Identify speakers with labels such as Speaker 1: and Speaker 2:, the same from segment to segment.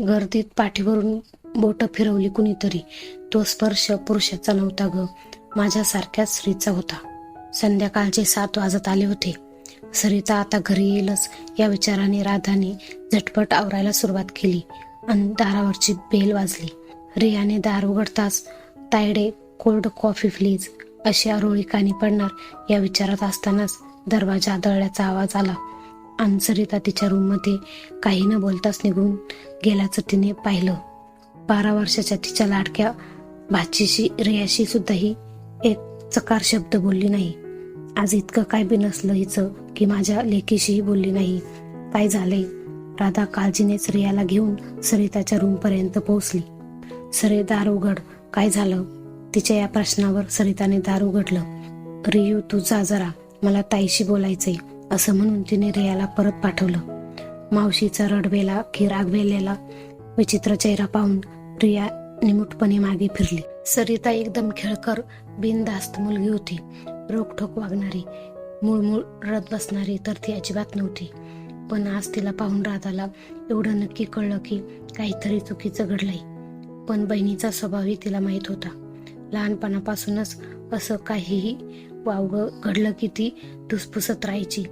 Speaker 1: गर्दीत पाठीवरून बोट फिरवली कुणीतरी. तो स्पर्श पुरुषाचा नव्हता ग. माझ्यासारख्याच स्त्रीचा होता. संध्याकाळचे सात वाजत आले होते. सरिता आता घरी येईलच या विचाराने राधाने झटपट आवरायला सुरुवात केली. आणि दारावरची बेल वाजली. रियाने दार उघडताच तायडे कोल्ड कॉफी प्लीज अशी आरोळी कानी पडणार या विचारात असतानाच दरवाजा आदळल्याचा आवाज आला. आणि सरिता तिच्या रूममध्ये काही न बोलताच निघून गेल्याचं तिने पाहिलं. बारा वर्षाच्या तिच्या लाडक्या भाचीशी रियाशी सुद्धाही एक चकार शब्द बोलली नाही. आज इतकं काय बी नसलं हिचं की माझ्या लेकीशीही बोलली नाही. काय झालंय? राधा काळजीनेच रियाला घेऊन सरिताच्या रूमपर्यंत पोहोचली. सरे दार उघड. काय झालं? तिच्या या प्रश्नावर सरिताने दार उघडलं. रियू तू जा जरा. मला ताईशी बोलायचंय. असं म्हणून तिने रियाला परत पाठवलं. मावशीचा रडवेला की रागवेलेला विचित्र चेहरा पाहून रिया निमुटपणे मागे फिरली. सरिता एकदम खेळकर बिनदास्त मुलगी होती. रोखोक वागणारी मूळमूळ रडत बसणारी तर ती अजिबात नव्हती. पण आज तिला पाहून राधाला एवढं नक्की कळलं की काहीतरी चुकीचं घडलंय. पण बहिणीचा स्वभावही तिला माहीत होता. लहानपणापासूनच असं काहीही वावग घडलं की ती धुसफुसत राहायची.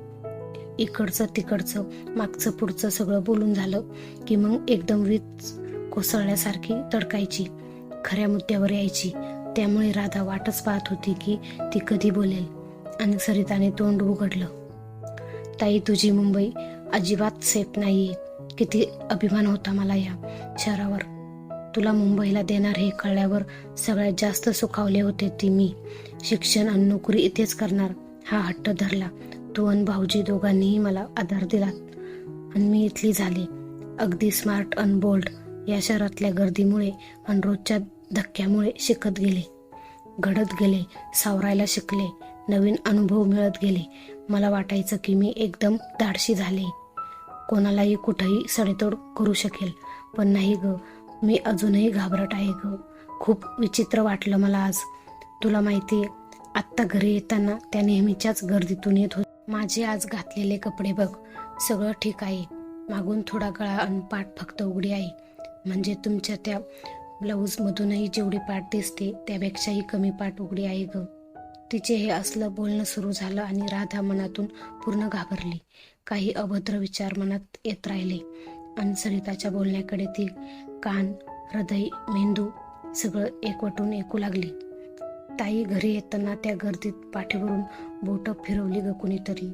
Speaker 1: इकडचं तिकडचं मागचं पुढचं सगळं बोलून झालं की मग एकदम वीज कोसळल्यासारखी तडकायची खऱ्या मुद्द्यावर यायची. त्यामुळे राधा वाटच पाहत होती की ती कधी बोलेल. आणि सरिताने तोंड उघडलं. ताई तुझी मुंबई अजिबात सेफ नाहीये. किती अभिमान होता मला या शहरावर. तुला मुंबईला देणार हे कळल्यावर सगळ्यात जास्त सुखावले होते ती मी. शिक्षण आणि नोकरी इथेच करणार. हा हट्ट धरला. तू आणि भाऊजी दोघांनीही मला आधार दिलात. आणि मी इथली झाली. अगदी स्मार्ट अन बोल्ड या शहरातल्या गर्दीमुळे आणि रोजच्या धक्क्यामुळे शिकत गेले. घडत गेले सावरायला शिकले नवीन अनुभव मिळत गेले. मला वाटायचं की मी एकदम धाडशी झाले. कोणालाही कुठंही सडेतोड करू शकेल. पण नाही ग मी अजूनही घाबरट आहे ग. खूप विचित्र वाटलं मला आज. तुला माहितीये आत्ता घरी येताना त्या नेहमीच्याच गर्दीतून येत होत. माझे आज घातलेले कपडे बघ. सगळं ठीक आहे. मागून थोडा गळा आणि पाठ फक्त उघडी आहे म्हणजे तुमच्या त्या ब्लाऊजमधूनही जेवढी पाठ दिसते त्यापेक्षाही कमी पाठ उघडी आहे ग. तिचे हे असलं बोलणं सुरू झालं आणि राधा मनातून पूर्ण घाबरली. काही अभद्र विचार मनात येत राहिले. आणि सरिताच्या बोलण्याकडे ती कान हृदय मेंदू सगळं एकवटून ऐकू लागली. ताई घरी येताना त्या गर्दीत पाठीवरून बोट फिरवली ग कुणीतरी.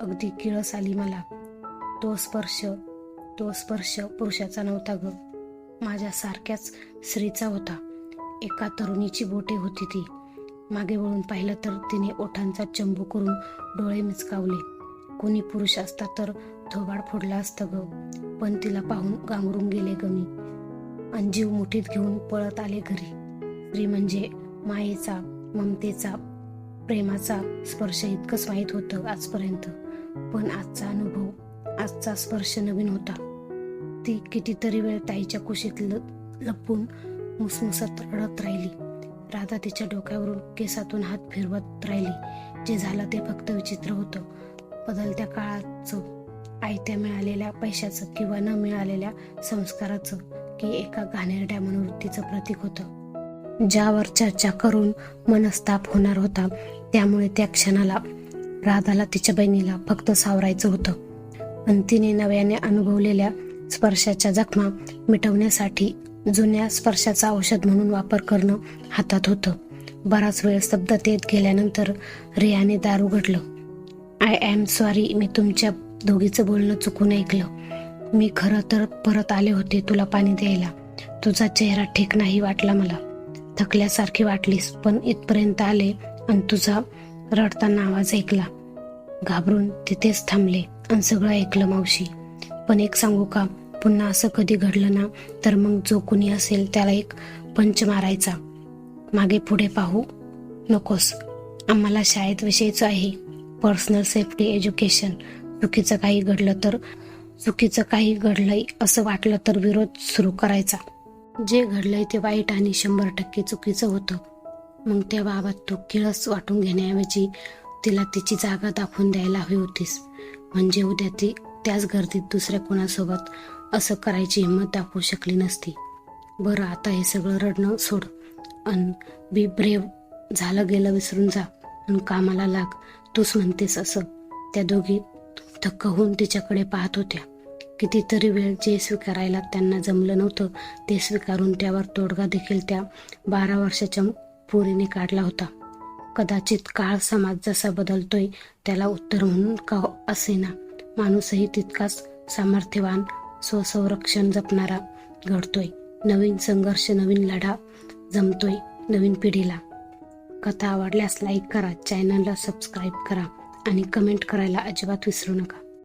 Speaker 1: अगदी किळस आली मला. तो स्पर्श तो स्पर्श पुरुषाचा नव्हता ग. माझ्या सारख्याच स्त्रीचा होता. एका तरुणीची बोटे होती ती. मागे वळून पाहिलं तर तिने ओठांचा चंबू करून डोळे मिचकावले. कोणी पुरुष असता तर थोबाड फोडला असतं ग. पण तिला पाहून गांगरून गेले ग मी. अंजीव मुठीत घेऊन पळत आले घरी. स्त्री म्हणजे मायेचा ममतेचा प्रेमाचा स्पर्श इतकंच माहीत होतं आजपर्यंत. पण आजचा अनुभव आजचा स्पर्श नवीन होता. ती कितीतरी वेळ ताईच्या कुशीत ल- लपून मुसमुसत रडत राहिली. राधा तिच्या डोक्यावरून केसातून हात फिरवत राहिली. जे झालं ते फक्त विचित्र होतं. बदलत्या काळाचं आयत्या मिळालेल्या पैशाचं किंवा न मिळालेल्या संस्काराचं की एका घाणेरड्या मनोवृत्तीचं प्रतीक होतं. ज्यावर चर्चा करून मनस्ताप होणार होता त्यामुळे त्या क्षणाला राधाला तिच्या बहिणीला फक्त सावरायचं होतं. पण तिने नव्याने अनुभवलेल्या स्पर्शाच्या जखमा मिटवण्यासाठी जुन्या स्पर्शाचा औषध म्हणून वापर करणं हातात होतं. बराच वेळ स्तब्धतेत गेल्यानंतर रियाने दार उघडलं आय एम सॉरी मी तुमच्या दोघीचं बोलणं चुकून ऐकलं. मी खरं तर परत आले होते तुला पाणी द्यायला. तुझा चेहरा ठीक नाही वाटला मला. थकल्यासारखी वाटलीस पण इथपर्यंत आले आणि तुझा रडताना आवाज ऐकला. घाबरून तिथेच थांबले आणि सगळं ऐकलं मावशी. पण एक सांगू का पुन्हा असं कधी घडलं ना तर मग जो कुणी असेल त्याला एक पंच मारायचा. मागे पुढे पाहू नकोस. आम्हाला शाळेत विषयच आहे. पर्सनल सेफ्टी एज्युकेशन चुकीचं काही घडलं तर चुकीचं काही घडलंय असं वाटलं तर विरोध सुरू करायचा. जे घडलंय ते वाईट आणि शंभर टक्के चुकीचं होतं. मग त्या बाबत तू किळस वाटून घेण्याऐवजी तिला तिची जागा दाखवून द्यायला हवी होतीस. म्हणजे उद्या ती त्याच गर्दीत दुसऱ्या कोणासोबत असं करायची हिंमत दाखवू शकली नसती. बरं आता हे सगळं रडणं सोड. अन बी ब्रेव झालं गेलं विसरून जा. आणि कामाला लाग. तूच म्हणतेस असं. त्या दोघी थक्क होऊन तिच्याकडे पाहत होत्या. कितीतरी वेळ जे स्वीकारायला त्यांना जमलं नव्हतं ते स्वीकारून त्यावर तोडगा देखील त्या बारा वर्षाच्या पोरीने काढला होता. कदाचित काळ समाज जसा बदलतोय त्याला उत्तर म्हणून का असेना. माणूसही तितकाच सामर्थ्यवान स्वसंरक्षण जपणारा घडतोय. नवीन संघर्ष नवीन लढा जमतोय नवीन पिढीला. कथा आवडल्यास लाईक करा चॅनलला सबस्क्राईब करा आणि कमेंट करायला अजिबात विसरू नका.